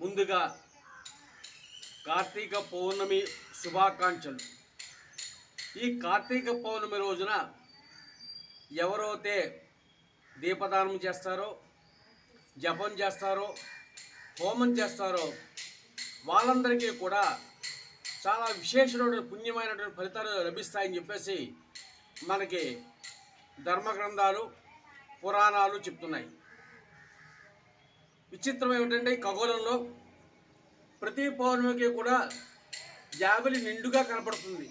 ముందుగా కార్తీక పౌర్ణమి శుభాకాంక్షలు. ఈ కార్తీక పౌర్ణమి రోజున ఎవరైతే దీపదానం చేస్తారో జపం చేస్తారో హోమం చేస్తారో వాళ్ళందరికీ కూడా చాలా విశేషమైన పుణ్యమైనటువంటి ఫలితాలు లభిస్తాయని చెప్పేసి మనకి ధర్మ గ్రంథాలు పురాణాలు చెప్తున్నాయి. విచిత్రం ఏమిటంటే ఖగోళంలో ప్రతి పౌర్ణమికి కూడా జాబిలి నిండుగా కనపడుతుంది.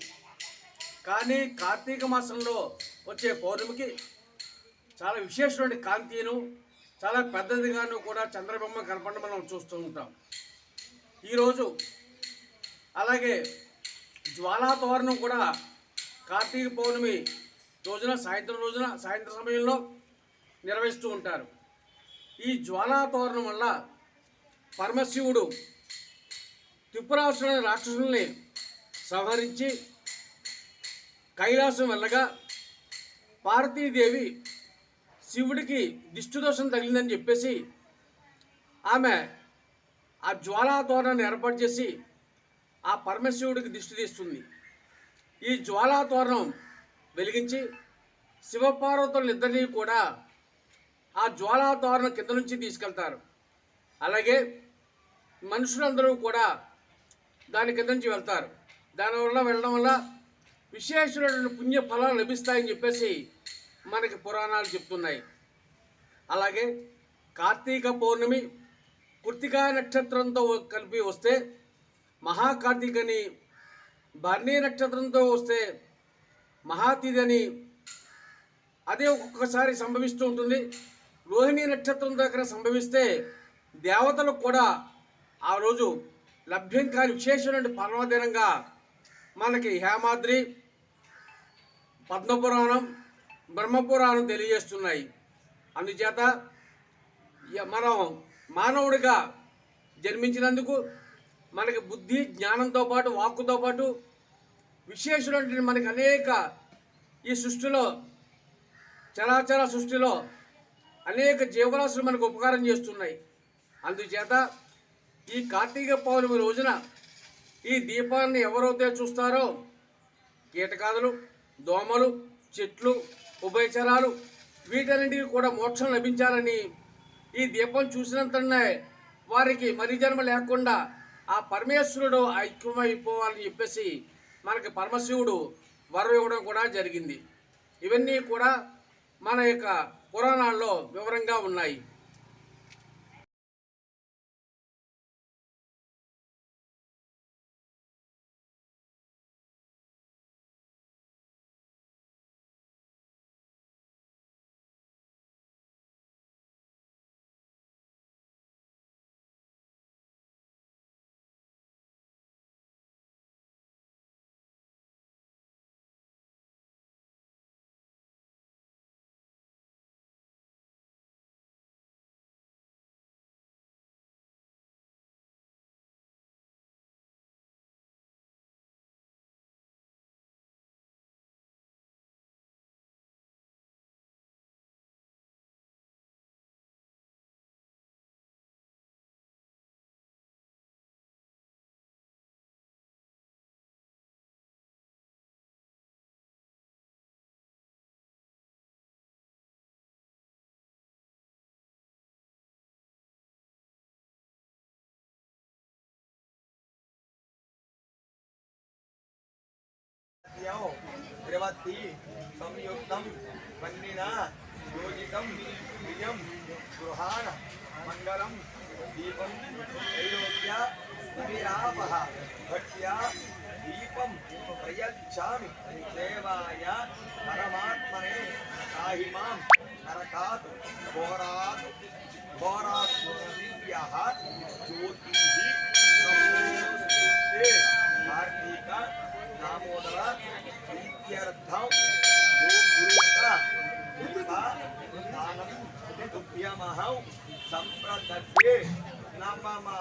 కానీ కార్తీక మాసంలో వచ్చే పౌర్ణమికి చాలా విశేషమైన కాంతిను చాలా పెద్దదిగాను కూడా చంద్రబొమ్మ కనపడడం మనం చూస్తూ ఉంటాం. ఈరోజు అలాగే జ్వాలా తోరణం కూడా కార్తీక పౌర్ణమి రోజున సాయంత్రం రోజున సాయంత్రం సమయంలో నిర్వహిస్తూ ఉంటారు. ఈ జ్వాలా తోరణం వల్ల పరమశివుడు త్రిపురాసురుని రాక్షసుల్ని సంహరించి కైలాసం వెళ్ళగా పార్వతీదేవి శివుడికి దిష్టిదోషం తగిలిందని చెప్పేసి ఆమె ఆ జ్వాలాతోరణాన్ని ఏర్పాటు చేసి ఆ పరమశివుడికి దిష్టి తీస్తుంది. ఈ జ్వాలా తోరణం వెలిగించి శివపార్వతుల ఇద్దరినీ కూడా ఆ జ్వాలా తోరణం కింద నుంచి తీసుకెళ్తారు. అలాగే మనుషులందరూ కూడా దాని కింద నుంచి వెళ్తారు. దానివల్ల వెళ్ళడం వల్ల విశేషమైన పుణ్య ఫలాలు లభిస్తాయని చెప్పేసి మనకి పురాణాలు చెప్తున్నాయి. అలాగే కార్తీక పౌర్ణమి కృతికా నక్షత్రంతో కలిపి వస్తే మహాకార్తీకని భరణీ నక్షత్రంతో వస్తే మహాతిథని అదే ఒక్కొక్కసారి సంభవిస్తూ ఉంటుంది. రోహిణి నక్షత్రం దగ్గర సంభవిస్తే దేవతలకు కూడా ఆ రోజు లభ్యం కాని విశేషమైన పర్వదినంగా మనకి హేమాద్రి పద్మపురాణం బ్రహ్మపురాణం తెలియజేస్తున్నాయి. అందుచేత మనం మానవుడిగా జన్మించినందుకు మనకి బుద్ధి జ్ఞానంతో పాటు వాక్కుతో పాటు విశేషమైన మనకి అనేక ఈ సృష్టిలో చరాచర సృష్టిలో అనేక జీవరాశులు మనకు ఉపకారం చేస్తున్నాయి. అందుచేత ఈ కార్తీక పౌర్ణమి రోజున ఈ దీపాన్ని ఎవరైతే చూస్తారో కీటకాదులు దోమలు చెట్లు ఉభయచరాలు వీటన్నింటికి కూడా మోక్షం లభించాలని ఈ దీపం చూసినంతనే వారికి మరి జన్మ లేకుండా ఆ పరమేశ్వరుడు ఐక్యమైపోవాలని చెప్పేసి మనకి పరమశివుడు వరం ఇవ్వడం కూడా జరిగింది. ఇవన్నీ కూడా మన యొక్క పురాణాల్లో వివరంగా ఉన్నాయి. कन्याओं द्रवती संयुक्तम वन्निना योजितम, प्रियम गृहाण मंगलम, दीपम त्रैलोक्या स्थिरापः भक्त्या दीपम, प्रयच्छामि, देवाय, परमात्मने पाहि माँ नरकात्, घोरात् घोरात् यमः सम्प्रदत्ते नमः